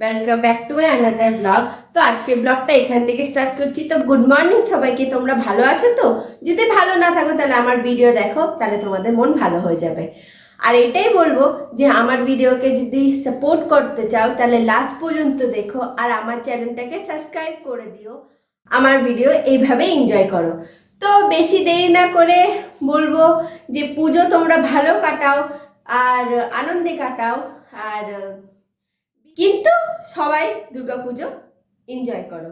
Welcome back to my another blog তো আজকে ব্লগটা এখান থেকে স্টার্ট করছি। তো গুড মর্নিং সবাইকে, তোমরা ভালো আছো তো? যদি ভালো না থাকো, তাহলে আমার ভিডিও দেখো, তাহলে তোমাদের মন ভালো হয়ে যাবে। আর এটাই বলব যে আমার ভিডিওকে যদি সাপোর্ট করতে চাও, তাহলে লাস্ট পর্যন্ত দেখো আর আমার চ্যানেলটাকে সাবস্ক্রাইব করে দিও। আমার ভিডিও এইভাবে এনজয় করো। তো বেশি দেরি না করে বলব যে পুজো তোমরা ভালো কাটাও আর আনন্দে কাটাও। আর কিন্তু সবাই দুর্গাপুজো এনজয় করো।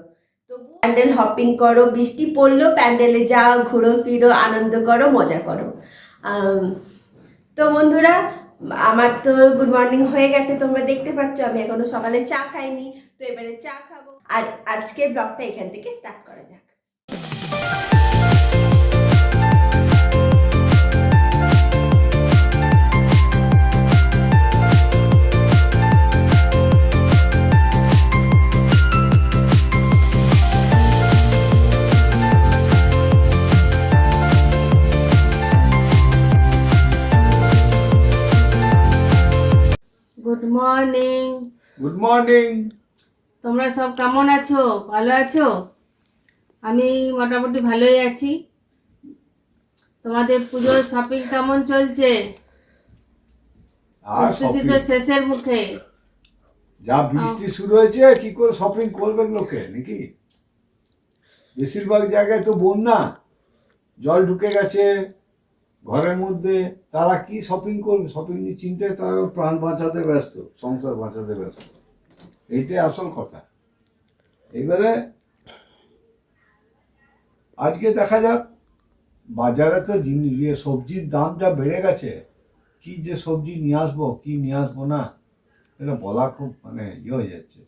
তো প্যান্ডেল হপিং করো, বৃষ্টি পড়ল, প্যান্ডেলে যাও, ঘুরো, ফিরো, আনন্দ করো, মজা করো। তো বন্ধুরা, আমার তো গুড মর্নিং হয়ে গেছে, তোমরা দেখতে পাচ্ছ, আমি এখনও সকালে চা খাইনি, তো এবারে চা খাব। আর আজকে ব্লগটা এখান থেকে স্টার্ট করা যাক। মর্নিং গুড মর্নিং তোমরা সব কেমন আছো? ভালো আছো? আমি মোটামুটি ভালোই আছি। তোমাদের পুজোর শপিং কেমন চলছে? প্রস্তুতি তো শেষের মুখে। যা বৃষ্টি শুরু হয়েছে কি করে শপিং করবে লোকে নাকি? বেশিরভাগ জায়গায় তো বন্যা। জল ঢুকে গেছে ঘরের মধ্যে তারা কি শপিং করবে? শপিং নিয়ে চিন্তায় তারা প্রাণ বাঁচাতে ব্যস্ত, সংসার বাঁচাতে ব্যস্ত। এইটাই আসল কথা। এবারে আজকে দেখা যাক, বাজারে তো জিনিস সবজির দাম যা বেড়ে গেছে, কি যে সবজি নিয়ে আসব, কি নিয়ে আসব না, এটা বলা খুব মানে ইয়ে হয়ে যাচ্ছে।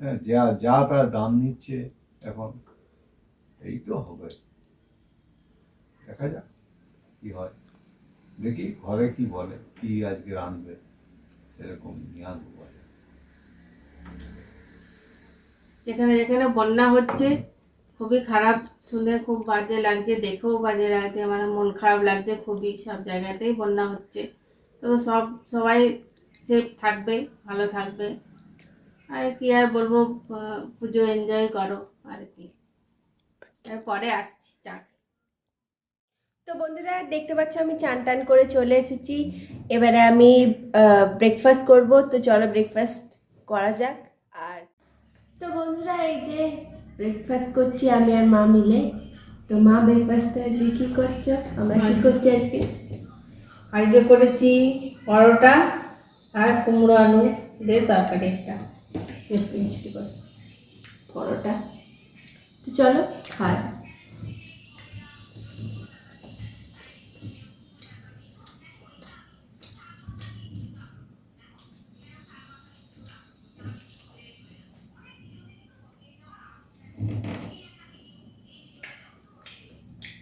হ্যাঁ যা যা তার দাম নিচ্ছে এখন, এই তো হবে। দেখা যাক। কি হয়? দেখি ঘরে কি বলে, কি আজকে রাঁধবে, সেরকম নিয়ে বাজারে। যেখানে যেখানে বন্যা হচ্ছে, খুবই খারাপ, শুনে খুব বাজে লাগছে, দেখেও বাজে লাগছে, আমার মন খারাপ লাগছে, খুবই সব জায়গাতেই বন্যা হচ্ছে। তো সব, সবাই সেফ থাকবে, ভালো থাকবে। আর কি আর বলব পুজো এনজয় করো, আর কি। পরে আসছি চাক তো বন্ধুরা দেখতে পাচ্ছ আমি চান টান করে চলে এসেছি। এবারে আমি ব্রেকফাস্ট করব। তো চলো ব্রেকফাস্ট করা যাক। আর তো বন্ধুরা এই যে ব্রেকফাস্ট করছি আমি আর মা মিলে। তো মা ব্রেকফাস্টে আজকে কি করছ? আমরা কি করছি আজকে? আজকে করেছি পরোটা আর কুমড়ো আলু দিয়ে তরকারি একটা। মিষ্টি মিষ্টি করে পরোটা। তো চলো খাওয়া যাক।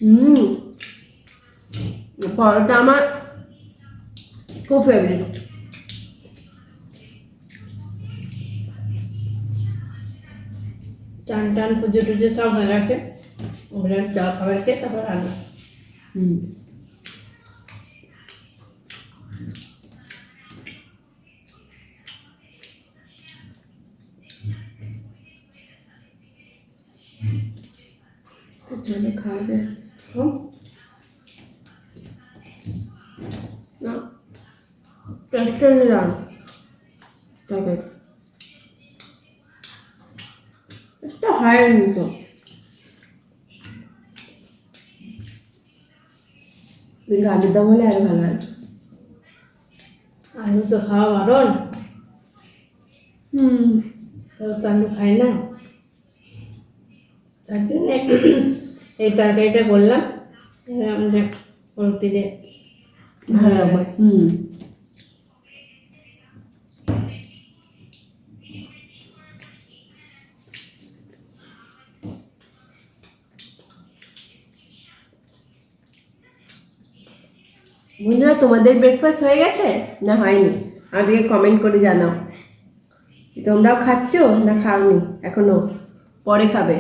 হুম পরোটা আমার খুব ফেভারিট চান টান পুজো টুজো সব হয়ে গেছে ওগুলো জল খাবার খেয়ে তারপর রান্না হুম তো চলো খাওয়া যায় হুম না দাম তরকারি একটা হয়নি তো কিন্তু আলুর দম হলে আরও ভালো লাগে আলু তো খাওয়া বারণ হুম তো আলু খায় না তার জন্যে এই তরকারিটা করলাম দিয়ে ভালো লাগবে হুম বন্ধুরা, তোমাদের ব্রেকফাস্ট হয়ে গেছে? না, হয়নি। আমাদেরকে কমেন্ট করে জানাও। তোমরাও খাচ্ছ না খাওনি? এখনও? পরে খাবে।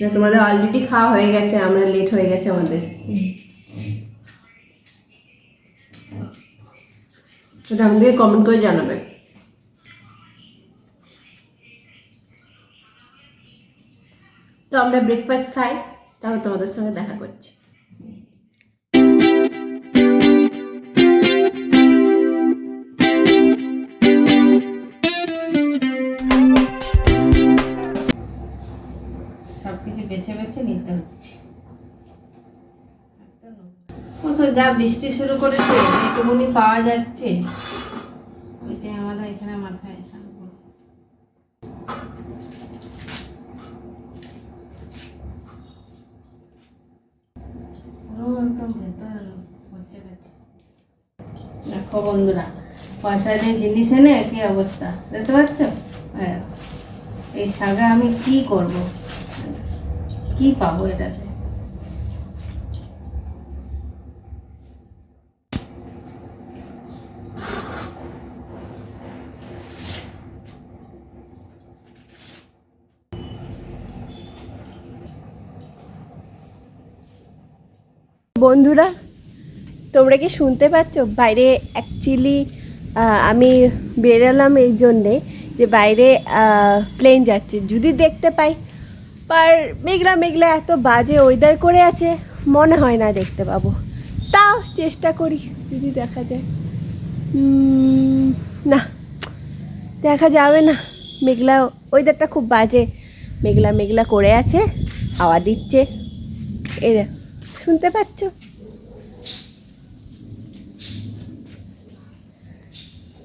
না, তোমাদের অলরেডি খাওয়া হয়ে গেছে, আমরা লেট হয়ে গেছে আমাদের। সেটা আমাদেরকে কমেন্ট করে জানাবে। তো আমরা ব্রেকফাস্ট খাই। তারপর তোমাদের সঙ্গে দেখা করছি। বেছে বেছে নিতে হচ্ছে। যা বৃষ্টি শুরু করেছে পাওয়া যাচ্ছে আমাদের এখানে মাথায় রাখব। পুরো দেখো বন্ধুরা, পয়সা দিয়ে জিনিস এনে কি অবস্থা? দেখতে পাচ্ছ? হ্যাঁ। এই শাগা আমি কি করব? কি পাবো এটাতে? বন্ধুরা তোমরা কি শুনতে পাচ্ছ? বাইরে অ্যাকচুয়ালি আমি বেরালাম এই জন্যে যে বাইরে প্লেন যাচ্ছে। যদি দেখতে পাই পার মেঘলা মেঘলা এত বাজে ওয়েদার করে আছে মনে হয় না দেখতে পাবো। তাও চেষ্টা করি যদি দেখা যায়। না দেখা যাবে না। মেঘলা ওয়েদারটা খুব বাজে। মেঘলা মেঘলা করে আছে হাওয়া দিচ্ছে। দেখো, শুনতে পাচ্ছ?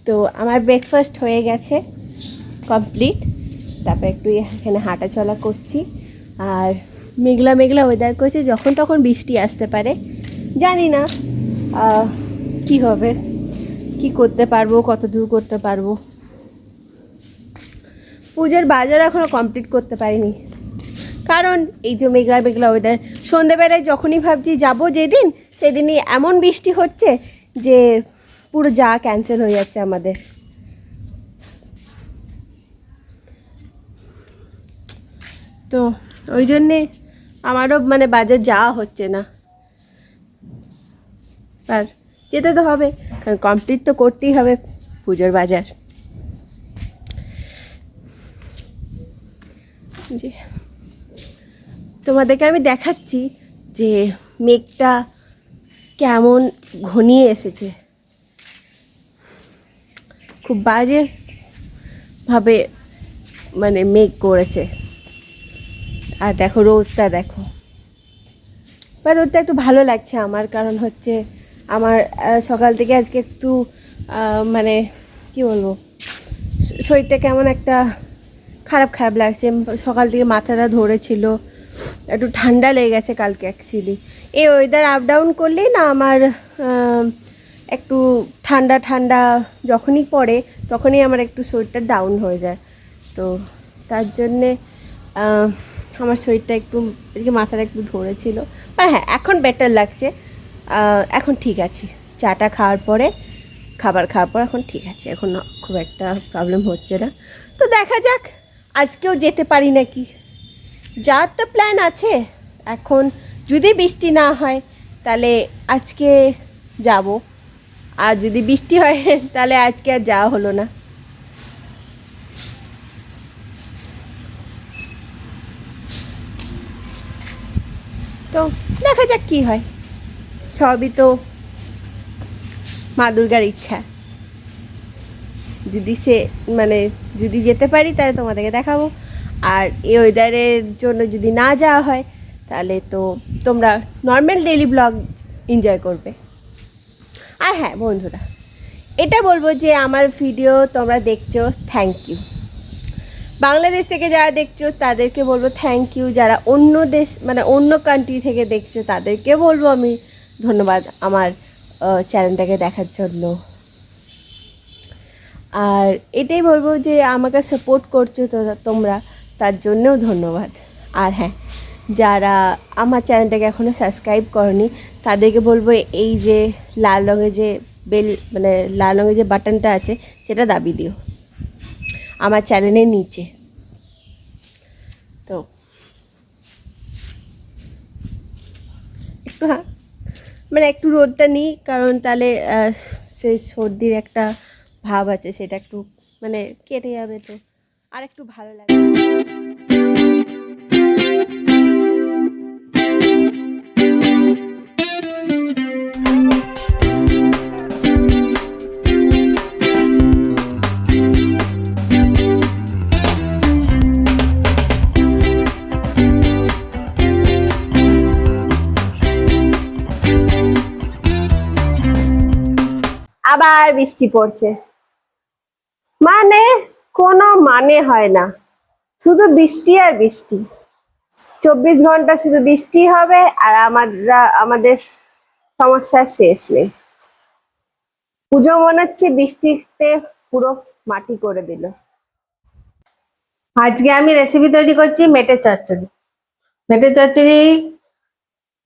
তো আমার ব্রেকফাস্ট হয়ে গেছে কমপ্লিট তারপর একটু এখানে হাঁটা চলা করছি। আর মেঘলা মেঘলা ওয়েদার করছে, যখন তখন বৃষ্টি আসতে পারে। জানি না কি হবে? কি করতে পারব, কত দূর করতে পারব? পুজোর বাজার এখনও কমপ্লিট করতে পারিনি। কারণ এই যে মেঘলা মেঘলা ওয়েদার সন্ধেবেলায় যখনই ভাবছি যাব যেদিন, সেদিনই এমন বৃষ্টি হচ্ছে যে পুরো যা ক্যান্সেল হয়ে যাচ্ছে আমাদের। তো ওই জন্যে আমারও মানে বাজার যাওয়া হচ্ছে না। আর যেতে তো হবে, কারণ কমপ্লিট তো করতেই হবে পুজোর বাজার। জি। তোমাদেরকে আমি দেখাচ্ছি যে মেঘটা কেমন ঘনিয়ে এসেছে। খুব বাজে ভাবে মানে মেঘ করেছে। আর দেখো, রোদটা দেখো। বা রোদটা একটু ভালো লাগছে আমার, কারণ হচ্ছে আমার সকাল থেকে আজকে একটু মানে কি বলব, শরীরটা কেমন একটা খারাপ খারাপ লাগছে। সকাল থেকে মাথাটা ধরেছিল। একটু ঠান্ডা লেগে গেছে কালকে অ্যাকচুয়ালি এই ওয়েদার আপ ডাউন করলেই না আমার একটু ঠান্ডা ঠান্ডা যখনই পড়ে, তখনই আমার একটু শরীরটা ডাউন হয়ে যায়। তো তার জন্যে আমার শরীরটা একটু, এদিকে মাথাটা একটু ধরেছিল। আর হ্যাঁ এখন বেটার লাগছে। এখন ঠিক আছে। চাটা খাওয়ার পরে, খাবার খাওয়ার পর এখন ঠিক আছে। এখন খুব একটা প্রবলেম হচ্ছে না। তো দেখা যাক, আজকেও যেতে পারি নাকি? যাওয়ার তো প্ল্যান আছে, এখন যদি বৃষ্টি না হয়, তাহলে আজকে যাব। আর যদি বৃষ্টি হয়, তাহলে আজকে আর যাওয়া হলো না। তো দেখা যাক কি হয়। সবই তো মা দুর্গার ইচ্ছা। যদি সে মানে যদি যেতে পারি, তাহলে তোমাদেরকে দেখাবো। আর এই ওয়েদারের জন্য যদি না যাওয়া হয়, তাহলে তো তোমরা নর্মাল ডেলি ব্লগ এনজয় করবে। আর হ্যাঁ বন্ধুরা, এটা বলব যে আমার ভিডিও তোমরা দেখছ থ্যাংক ইউ বাংলাদেশ থেকে যারা দেখছ, তাদেরকে বলব থ্যাংক ইউ যারা অন্য দেশ মানে অন্য কান্ট্রি থেকে দেখছ, তাদেরকে বলব আমি ধন্যবাদ আমার চ্যানেলটাকে দেখার জন্য। আর এটাই বলব যে আমাকে সাপোর্ট করছ তোমরা। তার জন্যও ধন্যবাদ। আর হ্যাঁ যারা আমার চ্যানেলটাকে এখনও সাবস্ক্রাইব করনি, তাদেরকে বলব এই যে লাল রঙের যে বেল মানে লাল রঙের যে বাটনটা আছে, সেটা দাবি দিও। আমার চ্যানেলের নিচে। তো মানে একটু রোদটা নিই, কারণ তাহলে সেই সর্দির একটা ভাব আছে, সেটা একটু মানে কেটে যাবে তো। আর একটু ভালো লাগবে আবার বৃষ্টি পড়ছে। মানে কোনো মানে হয় না। শুধু বৃষ্টি আর বৃষ্টি। চব্বিশ ঘণ্টা শুধু বৃষ্টি হবে আর আমরা আমাদের সমস্যা শেষ নেই। পুজো মনে হচ্ছে বৃষ্টিতে পুরো মাটি করে দিল। আজকে আমি রেসিপি তৈরি করছি মেটে চচ্চড়ি। মেটে চচ্চড়ি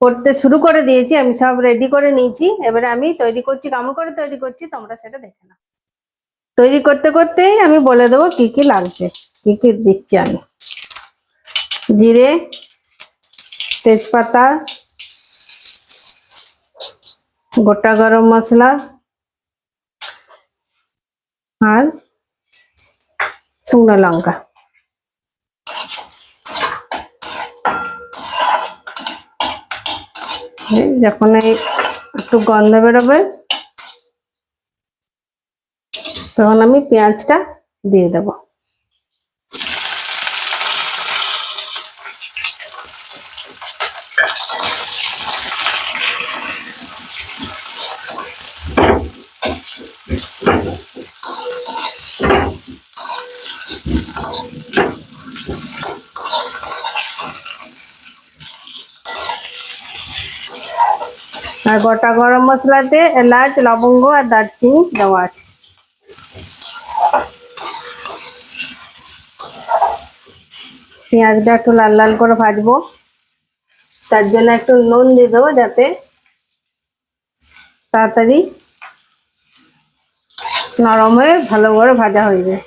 করতে শুরু করে দিয়েছি, আমি সব রেডি করে নিয়েছি। এবারে আমি তৈরি করছি, কেমন করে তৈরি করছি, তোমরা সেটা দেখে নাও। তৈরি করতে করতেই আমি বলে দেবো কি কি লাগছে, কি কি দিচ্ছি আমি। জিরে, তেজপাতা, গোটা গরম মশলা আর শুকনো লঙ্কা। যখন এই একটু গন্ধ বেরোবে তখন আমি পেঁয়াজটা দিয়ে দেব। আর গোটা গরম মশলাতে এলাচ, লবঙ্গ আর দারচিনি দেওয়া আছে। পেঁয়াজটা একটু লাল লাল করে ভাজবো। তার জন্য একটু নুন দিয়ে দেবো যাতে তাড়াতাড়ি নরম হয়ে ভালো করে ভাজা হয়ে যায়।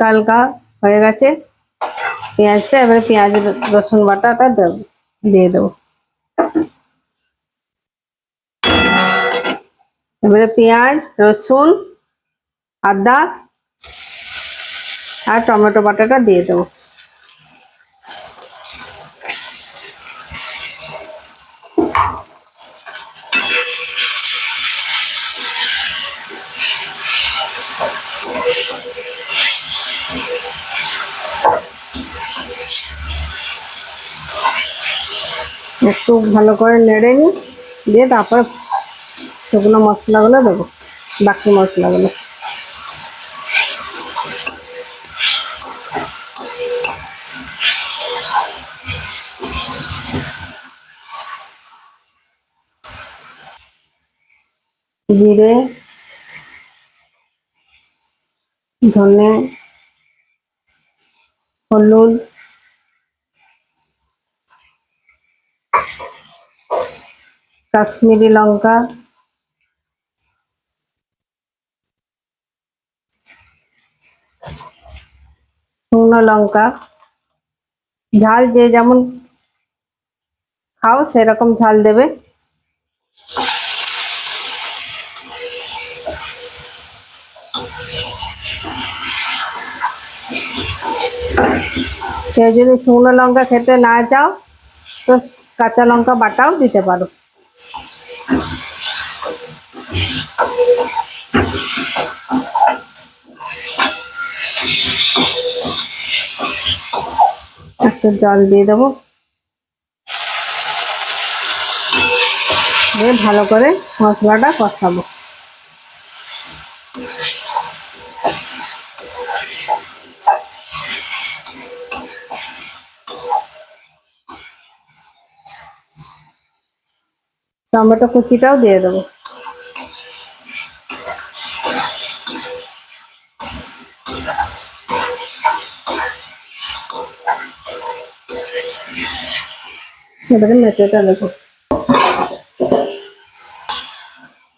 হালকা হয়ে গেছে পেঁয়াজটা, এবারে পেঁয়াজ, রসুন বাটাটা দেব, দিয়ে দেবো। এবারে পেঁয়াজ, রসুন আদা আর টমেটো বাটাটা দিয়ে দেবো। একটু ভালো করে নেড়ে নিই দিয়ে তারপর শুকনো মশলাগুলো দেবো, বাকি মশলাগুলো। জিরে ধনে হলুদ কাশ্মীরি লঙ্কা শুকনো লঙ্কা। ঝাল যে যেমন খাও সেরকম ঝাল দেবে। কেউ যদি শুকনো লঙ্কা খেতে না চাও, তো কাঁচা লঙ্কা বাটাও দিতে পারো। একটু জল দিয়ে দেবো। দিয়ে ভালো করে মশলাটা কষাবো। টমেটো কুচিটাও দিয়ে দেবো। এবারে মেটেটা দেবো।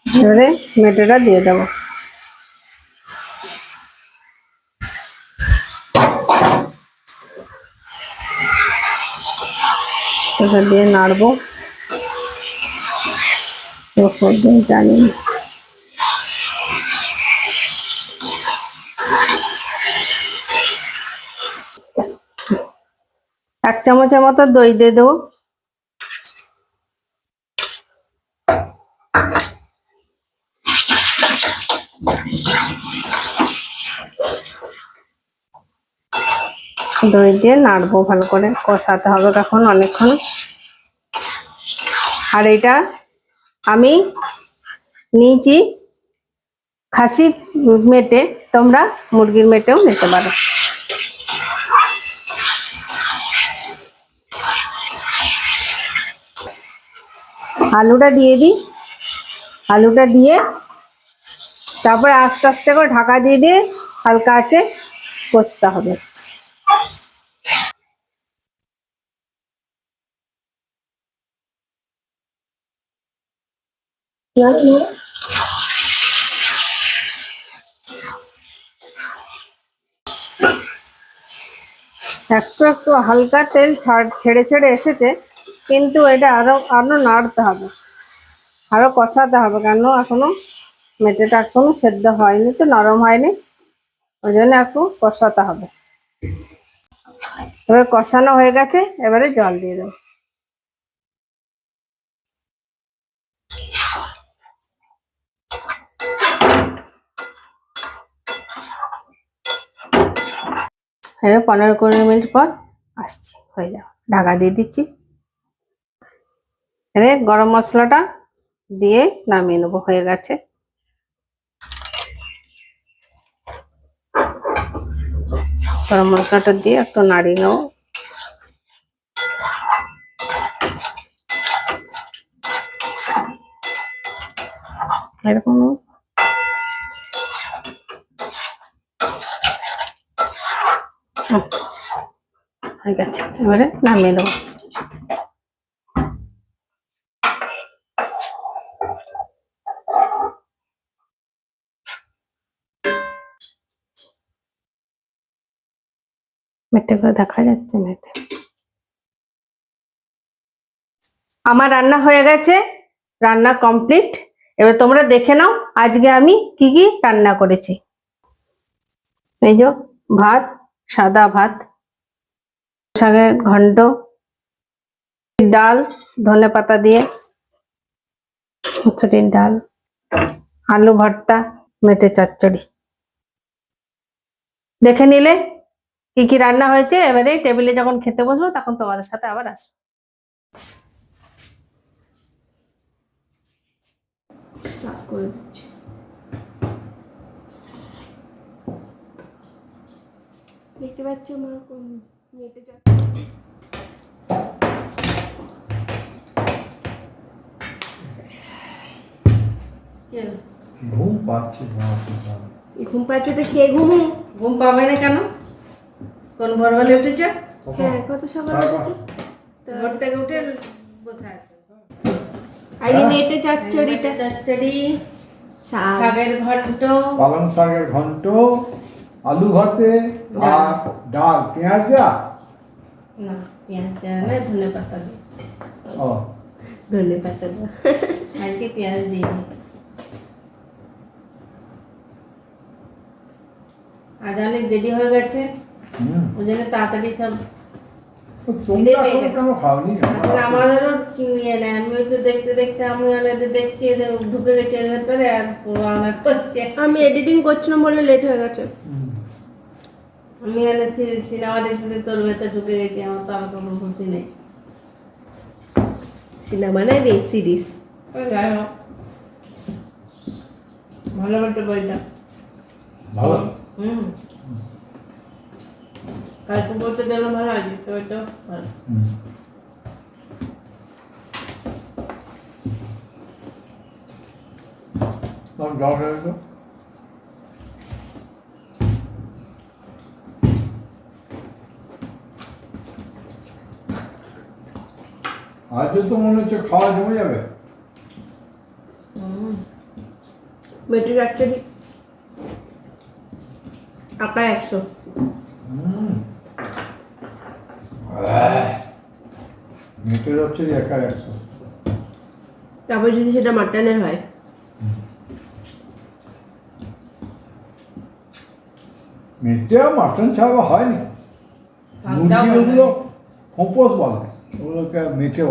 এবারে মেটেটা দিয়ে দেবো। দিয়ে নাড়বো। করবে জানি এক চামচের মতো দই দিয়ে দেবো। দই দিয়ে নাড়বো ভালো করে, কষাতে হবে তখন অনেকক্ষণ। আর এটা আমি নিয়েছি খাসি মেটে, তোমরা মুরগির মেটেও নিতে পারো। আলুটা দিয়ে দিই। আলুটা দিয়ে তারপরে আস্তে আস্তে করে ঢাকা দিয়ে দিয়ে হালকা আছে কষতে হবে। একটু একটু হালকা তেল ছাড়, ছেড়ে ছেড়ে এসেছে, কিন্তু এটা আরও আরও নাড়তে হবে। আরও কষাতে হবে কেন এখনও? মেটেটা এখনও সেদ্ধ হয়নি তো, নরম হয়নি। ওই জন্য একটু কষাতে হবে। এবার কষানো হয়ে গেছে, এবারে জল দিয়ে দেবো। হ্যাঁ পনেরো কুড়ি মিনিট পর আসছি, হয়ে যাবে। ঢাকা দিয়ে দিচ্ছি। এবারে গরম মশলাটা দিয়ে নামিয়ে নেব, হয়ে গেছে। গরম মশলাটা দিয়ে একটু নাড়িয়ে নেব। এরকম নেব। হুম, হয়ে গেছে। এবারে নামিয়ে মেটে দেখা যাচ্ছে আমার রান্না হয়ে গেছে। রান্না কমপ্লিট। এবার তোমরা দেখে নাও আজকে আমি কি কি রান্না করেছি। এই যে ভাত সাদা ভাত শাকের ঘন্ট, ডাল, ধনে পাতা দিয়ে, মুসুরির ডাল, আলু ভর্তা, মেটে চচ্চড়ি। দেখে নিলে কি কি রান্না হয়েছে, এবারে টেবিলে যখন খেতে বসবো তখন তোমাদের সাথে আবার আসব। করে দেখতে পাচ্ছ আমার কোন মেটে যাচ্ছে ঘুম পাচ্ছে। ঘুম পাচ্ছে তো খেয়ে ঘুমু। ঘুম পাবে না কেন? কোন ভোরবেলা উঠেছ? হ্যাঁ কত সকালে উঠেছি? ভোর থেকে উঠে বসে আছে। আজকে মেটে চচ্চড়িটা চচ্চড়ি শাক শাকের ঘন্ট। পালং শাকের ঘন্ট। আলু ভাতে আর ডাল পেঁয়াজ দেওয়া না পেঁয়াজ ধনে পাতা দিয়ে। ও। ধনে পাতা আজকে পেঁয়াজ দিয়ে দিই। আজ অনেক দেরি হয়ে গেছে। ওই জন্য তাড়াতাড়ি সব আমাদেরও নিয়ে নেয়। আমি একটু দেখতে দেখতে আমি ওনাদের দেখছি ঢুকে গেছে আর পুরো আমার করছে। আমি এডিটিং করছিলাম বলে লেট হয়ে গেছে। আমি এনে সিনেমা দেখতে দেখতে তোর ভেতরে ঢুকে গেছি আমার তো আর কোনো খুশি নেই। সিনেমা নয় ওয়েব সিরিজ? যাই হোক। ভালো বলতে বইটা ভালো? হুম। কালকে বলতে গেল ভালো আছে তো ওইটাও ভালো হুম। আজও তো মনে হচ্ছে খাওয়া জমে যাবে। হুম। মেটে চচ্চড়ি আঁকা একশো। হুম। আহ, মেটে যাচ্ছে একা একশো। তারপর যদি সেটা মাটনের হয়। মেটে মাটন ছাড়া হয়নি শাকটাও মুরগি খোপস বলে। ওগুলোকে মেটে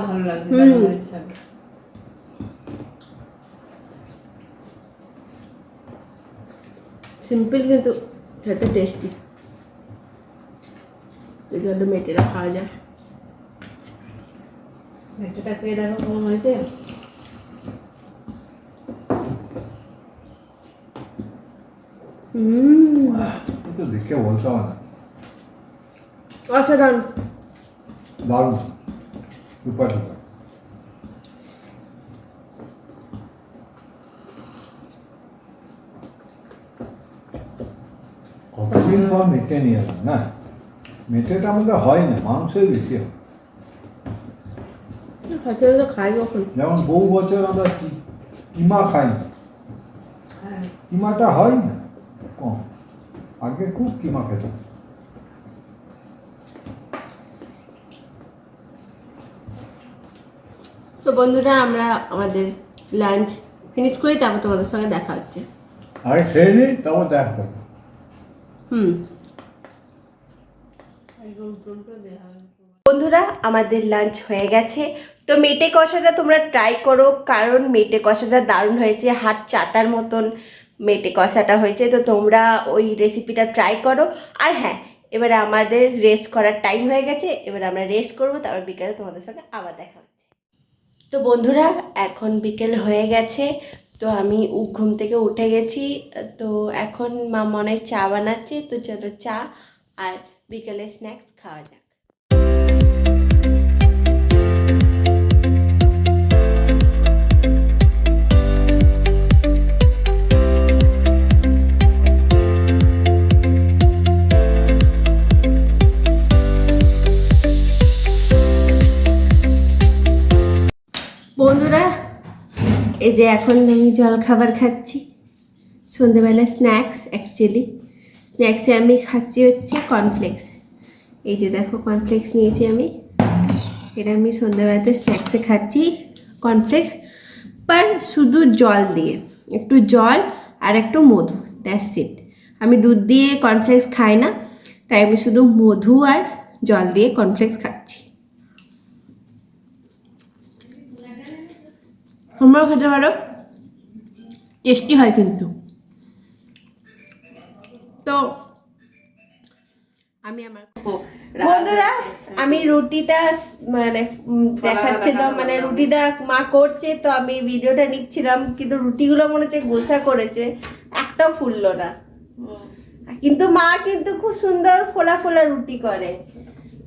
ভালো লাগছে হুম। দারুণ শাক। সিম্পল কিন্তু খেতে টেস্টি এই জন্য মেটেরা খাওয়া যায়। ভেট্টাটা খেয়ে দেখো কেমন হয়েছে। হুম। কিন্তু দেখে বলতে হবে না। অসাধারণ। দারুণ। Super super. কতদিন পর মেটে নিয়ে এলাম না। মেটেটা আমাদের হয় না মাংসই বেশি হয়। খাই কখন? যেমন বহু বছর আমরা কি- কিমা খাই না। হ্যাঁ। কিমাটা হয় না? কম। আগে খুব কিমা খেতাম তো বন্ধুরা আমরা আমাদের লাঞ্চ ফিনিশ করি তারপর তোমাদের সঙ্গে দেখা হচ্ছে। আগে খেয়ে নিই তারপর দেখা করব। হুম। বন্ধুরা আমাদের লাঞ্চ হয়ে গেছে। তো মেটে কষাটা তোমরা ট্রাই করো কারণ মেটে কষাটা দারুণ হয়েছে। হাত চাটার মতন মেটে কষাটা হয়েছে। তো তোমরা ওই রেসিপিটা ট্রাই করো। আর হ্যাঁ এবারে আমাদের রেস্ট করার টাইম হয়ে গেছে। এবার আমরা রেস্ট করব তারপর বিকেলে তোমাদের সঙ্গে আবার দেখা তো বন্ধুরা, এখন বিকেল হয়ে গেছে, তো আমি ঘুম থেকে উঠে গেছি, তো এখন মা মনে হয় চা বানাচ্ছে, তো চলো চা আর বিকেলে স্ন্যাক্স খাওয়া যাক। যে এখন আমি জল খাবার খাচ্ছি। সন্ধেবেলা স্ন্যাক্স অ্যাকচুয়ালি স্ন্যাক্সে আমি খাচ্ছি হচ্ছে কর্নফ্লেক্স এই যে দেখো কর্নফ্লেক্স নিয়েছি আমি। এটা আমি সন্ধ্যেবেলাতে স্ন্যাক্সে খাচ্ছি কর্নফ্লেক্স পার শুধু জল দিয়ে, একটু জল আর একটু মধু দ্যাটস ইট আমি দুধ দিয়ে কর্নফ্লেক্স খাই না, তাই আমি শুধু মধু আর জল দিয়ে কর্নফ্লেক্স খাচ্ছি। তোমরাও খেতে পারো। টেস্টি হয় কিন্তু। তো আমি আমার বন্ধুরা আমি রুটিটা মানে দেখাচ্ছিলাম মানে রুটিটা মা করছে তো আমি ভিডিওটা নিচ্ছিলাম কিন্তু রুটিগুলো মনে হচ্ছে গোসা করেছে একটাও ফুললো না। কিন্তু মা কিন্তু খুব সুন্দর ফোলা ফোলা রুটি করে।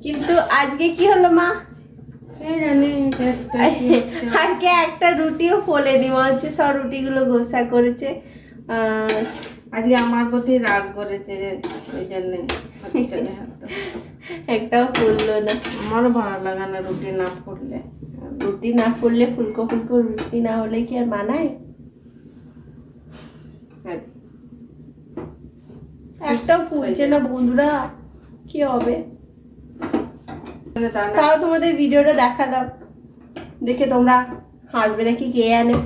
কিন্তু আজকে কি হলো মা? আজকে একটা রুটিও ফোলেনি মনে হচ্ছে সব রুটিগুলো গোসা করেছে। আজকে আমার প্রতি রাগ করেছে ওই জন্যে না। একটাও ফুললো না। আমারও ভালো লাগে না রুটি না ফুললে। রুটি না ফুললে ফুলকো ফুলকো রুটি না হলে কি আর মানায়? হ্যাঁ। একটাও ফুলছে না বন্ধুরা কি হবে? না তাও তোমাদের ভিডিওটা দেখালাম। দেখে তোমরা হাসবে নাকি কে আনে?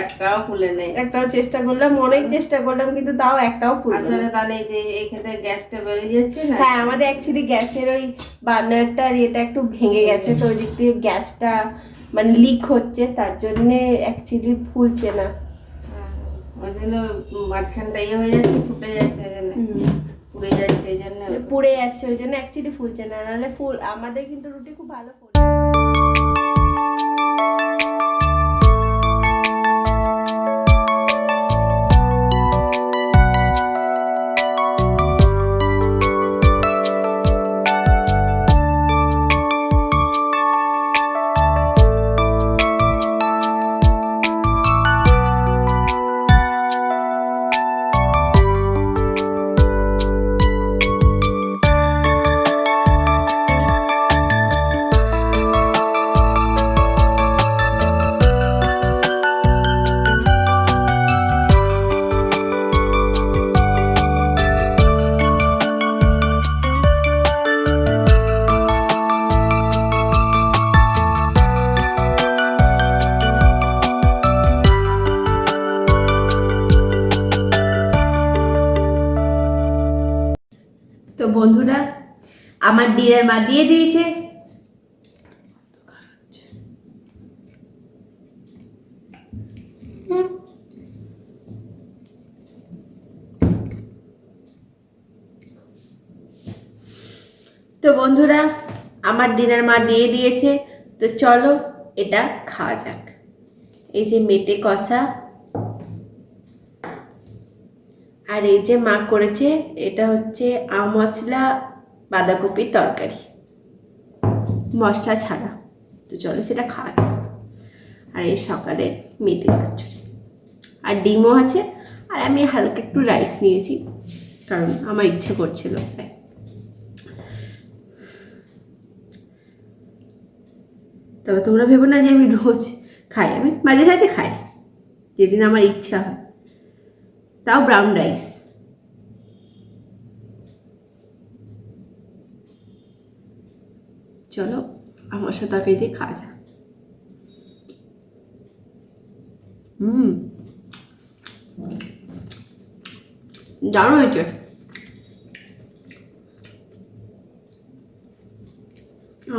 একটাও ফুলে নেই। একটাও চেষ্টা করলাম অনেক চেষ্টা করলাম কিন্তু তাও একটাও ফুলছে আসলে তাহলে এই যে ক্ষেত্রে গ্যাসটা বেরিয়ে যাচ্ছে না? হ্যাঁ আমাদের অ্যাকচুয়ালি গ্যাসের ওই বার্নারটার ইয়েটা একটু ভেঙে গেছে তো ওই দিক দিয়ে গ্যাসটা মানে লিক হচ্ছে তার জন্যে অ্যাকচুয়ালি ফুলছে না। হ্যাঁ, ওই জন্য মাঝখানটা ইয়ে হয়ে যাচ্ছে ফুটে যাচ্ছে পুড়ে যাচ্ছে এই জন্য। পুড়ে যাচ্ছে, ওই জন্য অ্যাকচুয়ালি ফুলছে না। নাহলে ফুল, আমাদের কিন্তু রুটি খুব ভালো ফুল। আমার ডিনার মা দিয়ে দিয়েছে। তো বন্ধুরা, আমার ডিনার মা দিয়ে দিয়েছে। তো চলো, এটা খাওয়া যাক। এই যে মেটে কষা। আর এই যে মা করেছে, এটা হচ্ছে আম মশলা বাঁধাকপির তরকারি। মশলা ছাড়া। তো চলো সেটা খাওয়া যাক। আর এই সকালে মেটে চচ্চড়ি। আর ডিমও আছে। আর আমি হালকা একটু রাইস নিয়েছি, কারণ আমার ইচ্ছে করছিল। তবে তোমরা ভেবো না যে আমি রোজ খাই। আমি মাঝে সাঝে খাই, যেদিন আমার ইচ্ছা হয়। তাও ব্রাউন রাইস। চলো আমার সাথে আগে দিয়ে খাওয়া যাক হুম। দারুণ হয়েছে।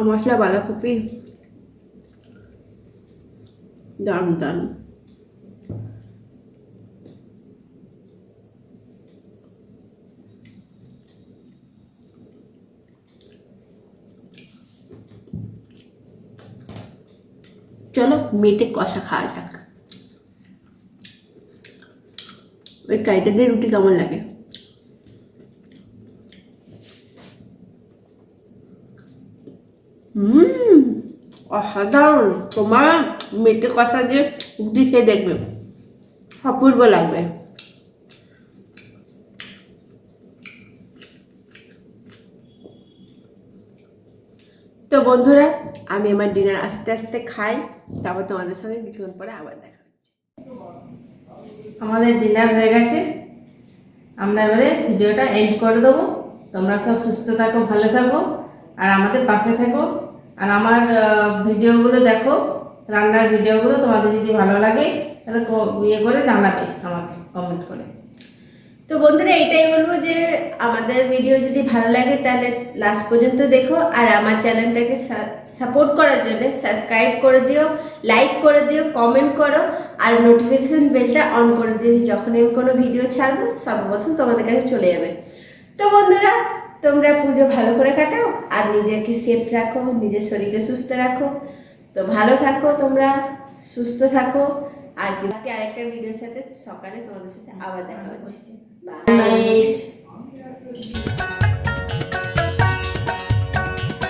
মশলা বাঁধাকপি। দারুণ দারুণ চলো মেটে কষা খাওয়া যাক। ওই কাইটা দিয়ে রুটি কেমন লাগে? অসাধারণ। তোমার মেটে কষা দিয়ে রুটি খেয়ে দেখবে, অপূর্ব লাগবে। তো বন্ধুরা আমি আমার ডিনার আস্তে আস্তে খাই তারপর তোমাদের সঙ্গে কিছুক্ষণ পরে আবার দেখা হচ্ছে। আমাদের ডিনার হয়ে গেছে। আমরা এবারে ভিডিওটা এন্ড করে দেবো। তোমরা সব সুস্থ থাকো ভালো থাকো আর আমাদের পাশে থাকো। আর আমার ভিডিওগুলো দেখো রান্নার ভিডিওগুলো তোমাদের যদি ভালো লাগে তাহলে ইয়ে করে জানাবে আমাকে কমেন্ট করে। তো বন্ধুরা এটাই বলব যে আমাদের ভিডিও যদি ভালো লাগে তাহলে লাস্ট পর্যন্ত দেখো আর আমার চ্যানেলটাকে সাপোর্ট করার জন্য সাবস্ক্রাইব করে দিও লাইক করে দিও কমেন্ট করো, আর নোটিফিকেশন বেলটা অন করে দিও যখন আমি কোনো ভিডিও ছাড়বো, সর্বপ্রথম তোমাদের কাছে চলে যাবে। তো বন্ধুরা, তোমরা পুজো ভালো করে কাটাও আর নিজেকে সেফ রাখো, নিজের শরীরকে সুস্থ রাখো। তো ভালো থাকো তোমরা, সুস্থ থাকো। আর কি আরেকটা ভিডিওর সাথে সকালে তোমাদের সাথে আবার দেখা হচ্ছে। বাই.